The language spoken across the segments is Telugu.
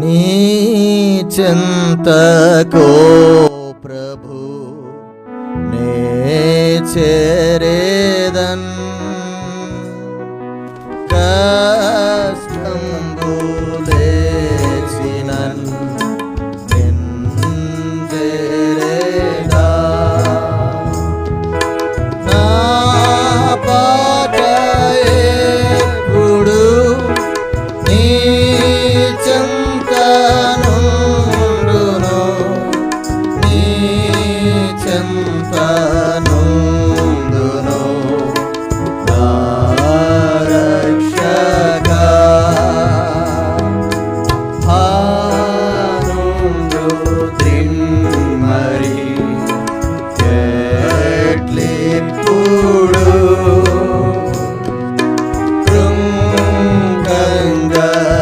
నీ చింతకో ప్రభు నే చేరేదన్. కష్టంబులేచినన్ love.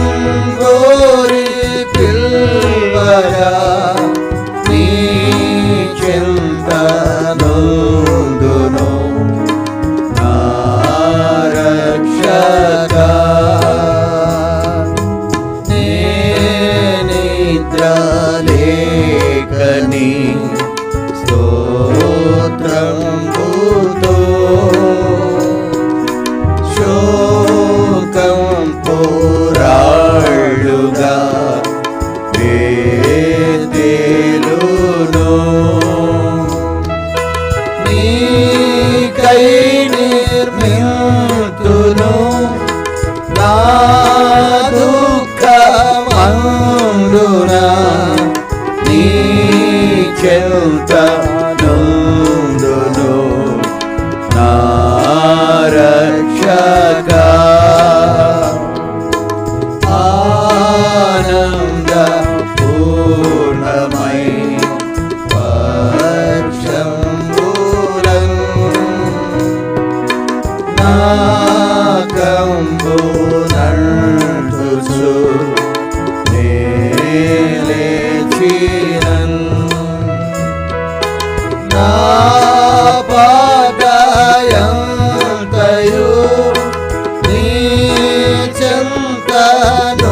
ఏకని స్తోత్రంబుతో శోకం పోరాళ్ళుగా వేదేలును. నీకై నిర్మితును నా దుఃఖమందున నీ చెంత నందును నా రక్షకా ఆనంద I'm not Kada